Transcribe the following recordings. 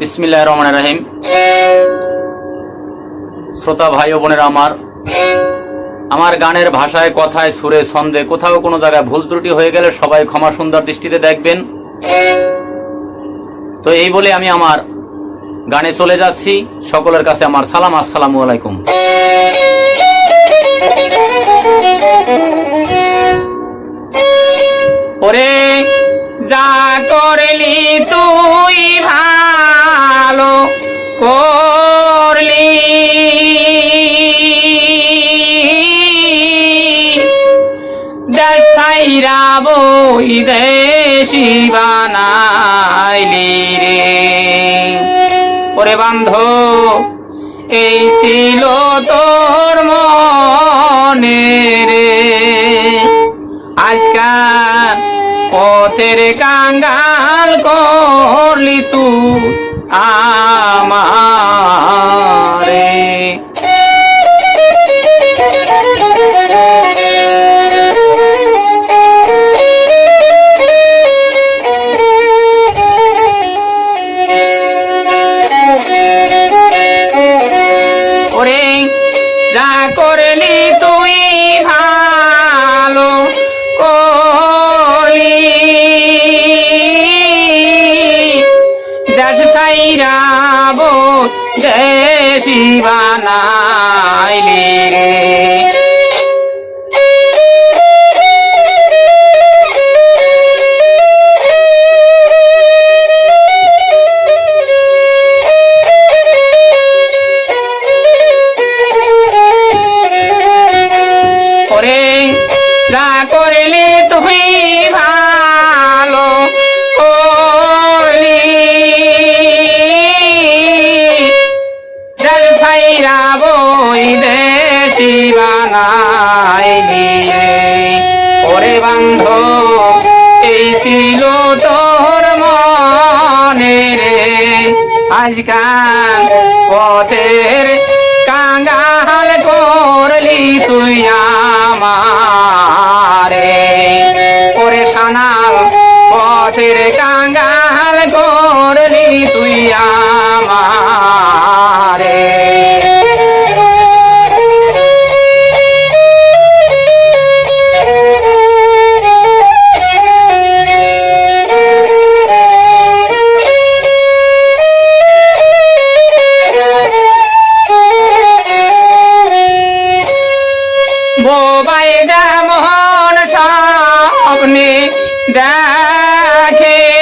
বিসমিল্লাহ রহমান রাহিম। শ্রোতা ভাই ও বোনেরা আমার আমার গানের ভাষায় কথায় সুরে ছন্দে কোথাও কোনো জায়গায় ভুল ত্রুটি হয়ে গেলে সবাই ক্ষমা সুন্দর দৃষ্টিতে দেখবেন। তো এই বলে আমি আমার গানে চলে যাচ্ছি। সকলের কাছে আমার সালাম, আসসালামু আলাইকুম। ওরে যা করলি তুই ছাইরা বই দেশি বানাইলি রে। ওরে বান্ধ, এই ছিল তোর মনে রে। আজকাল পথের কাঙ্গাল করলি তু আমারে। ছাইরাব জয় শিবানাইলি রে। রে। ওরে বান্ধ এই ছিল তোর মনে রে আজকাল পথের কাঙ্গাল করলি তুই আমারে ওরে সানাল পথের কাঙ্গাল যেমন স্বপ্নে দেখে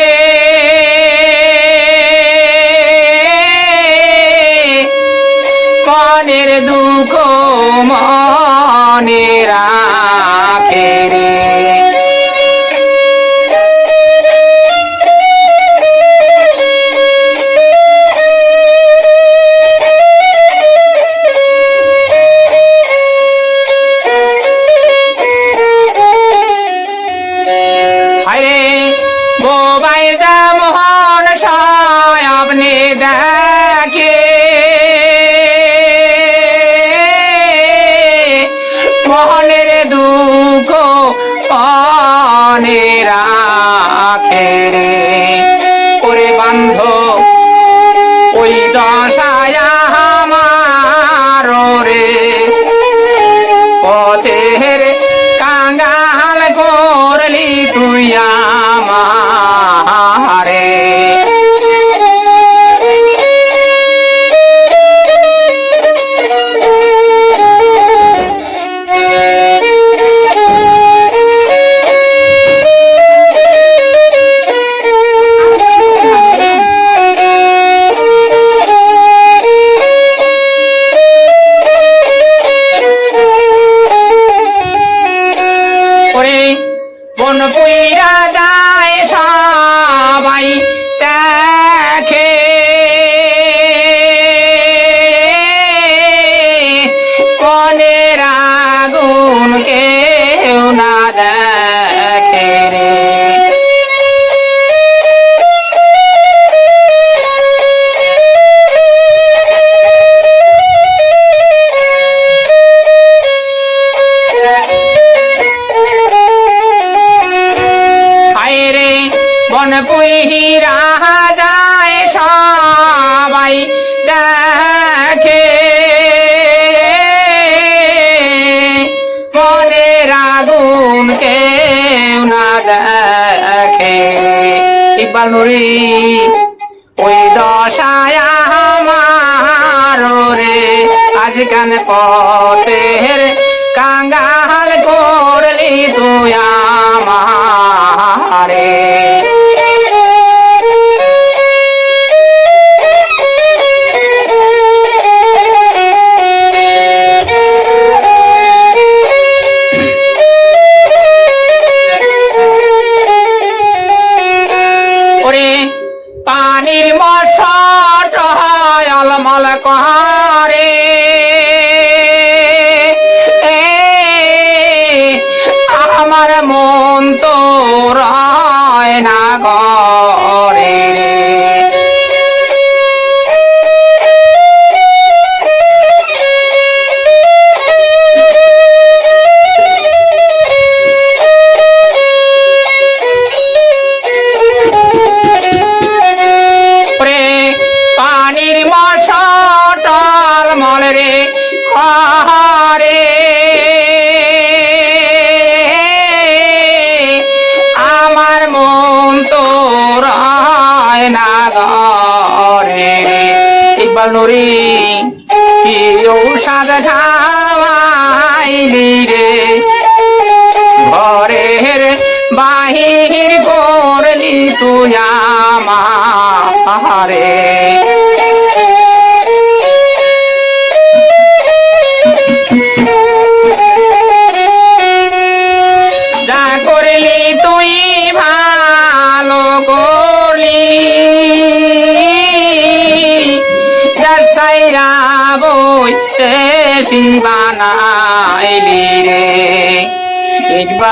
It is. রাখে। মনের আগুন কেউ না দেখে। ইকবাল নুরি, ওই দশায় আমার রে আজকান পথের কাঙ্গাল করলি তুই আমারে। ঔষধ খাওয়াইলি রে। ঘরের বাহির করলি তুই আমারে।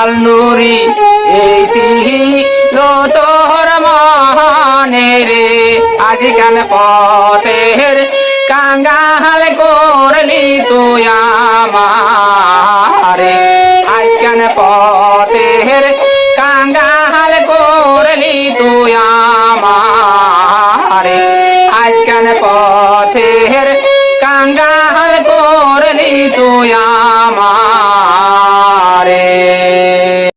লাল নুরি এই তোর মনে রে। আজিকাল পথের কাঙ্গাল করলি তুই আমারে। আজকাল পথের